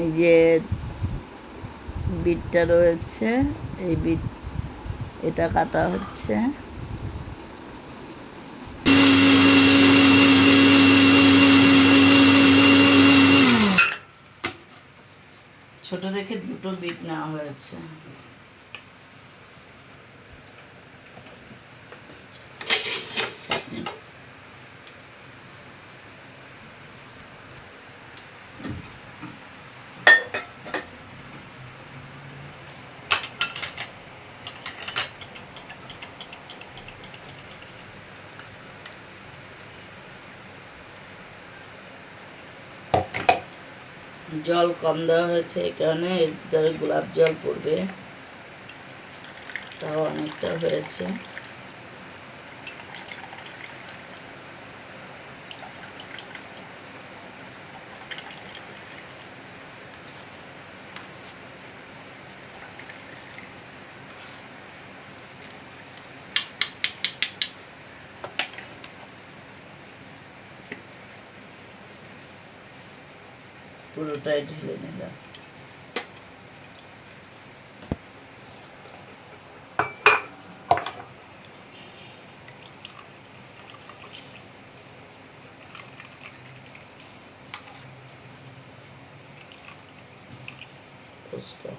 এই যে বিটটা রয়েছে, এই বিট, এটা কাটা হচ্ছে। ছোট দেখে দুটো বিট নেওয়া হয়েছে। জল কম দেওয়া হয়েছে এই কারণে এর ভিতরে গোলাপ জল পড়বে। তাও অনেকটা হয়েছে। পুরোটাই ঢেলে নিলাম ফুচকা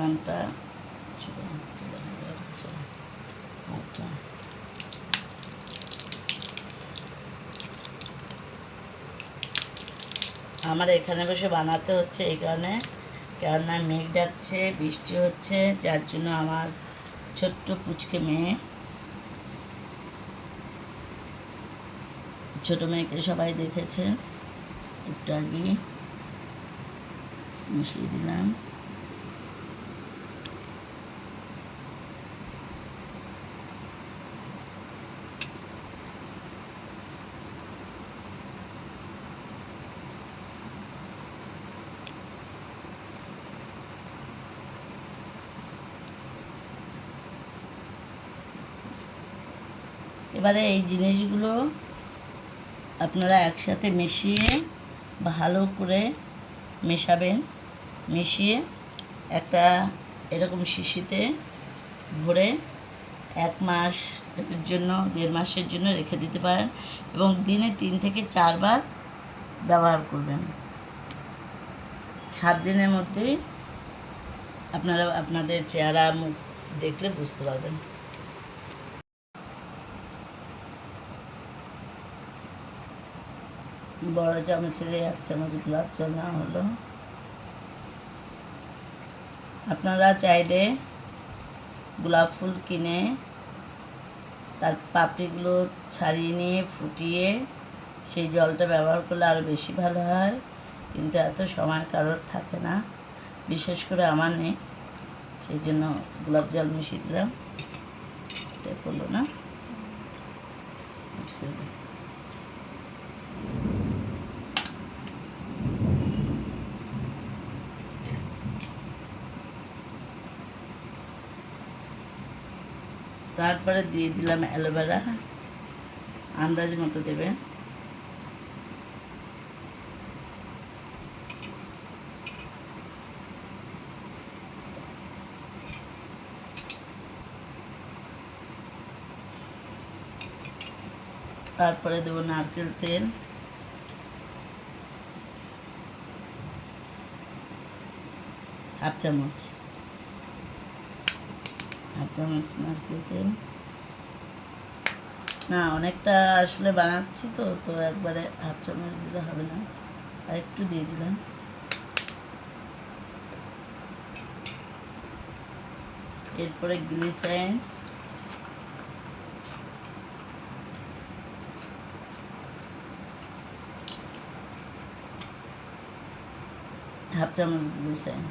গানটা আচ্ছা আমার এখানে বসে বানাতে হচ্ছে এই কারণে। কেননা মেঘ ডাকছে, বৃষ্টি হচ্ছে, যার জন্য আমার ছোট্ট পুচকে মেয়ে। ছোট মেয়েকে সবাই দেখেছে। একটু আগে মিশিয়ে দিলাম। এবারে এই জিনিসগুলো আপনারা একসাথে মিশিয়ে ভালো করে মেশাবেন। মিশিয়ে একটা এরকম শিশিতে ভরে এক মাস জন্য, দেড় মাসের জন্য রেখে দিতে পারেন এবং দিনে তিন থেকে চারবার ব্যবহার করবেন। সাত দিনের মধ্যেই আপনারা, আপনাদের চেহারা, মুখ দেখলে বুঝতে পারবেন। বড় চামচের এক চামচ গোলাপ জল নেওয়া হলো। আপনারা চাইলে গোলাপ ফুল কিনে তার পাপড়িগুলো ছাড়িয়ে নিয়ে, ফুটিয়ে সেই জলটা ব্যবহার করলে আরও বেশি ভালো হয়। কিন্তু এত সময় কারোর থাকে না। বিশেষ করে আমার নেই সেই জন্য গোলাপ জল মিশিয়ে দিলাম। এটা করল না? তারপরে দিয়ে দিলাম অ্যালোভেরা। আন্দাজ মতো দেবেন। তারপরে দেবো নারকেল তেল। হাফ চামচ। হাফ চামচ নারকেল তেল না, অনেকটা আসলে বানাচ্ছি তো তো একবারে হাফ চামচ দিলে হবে না। আর একটু দিয়ে দিলাম। এরপরে গ্লিসাইন। হাফ চামচ গ্লিসাইন।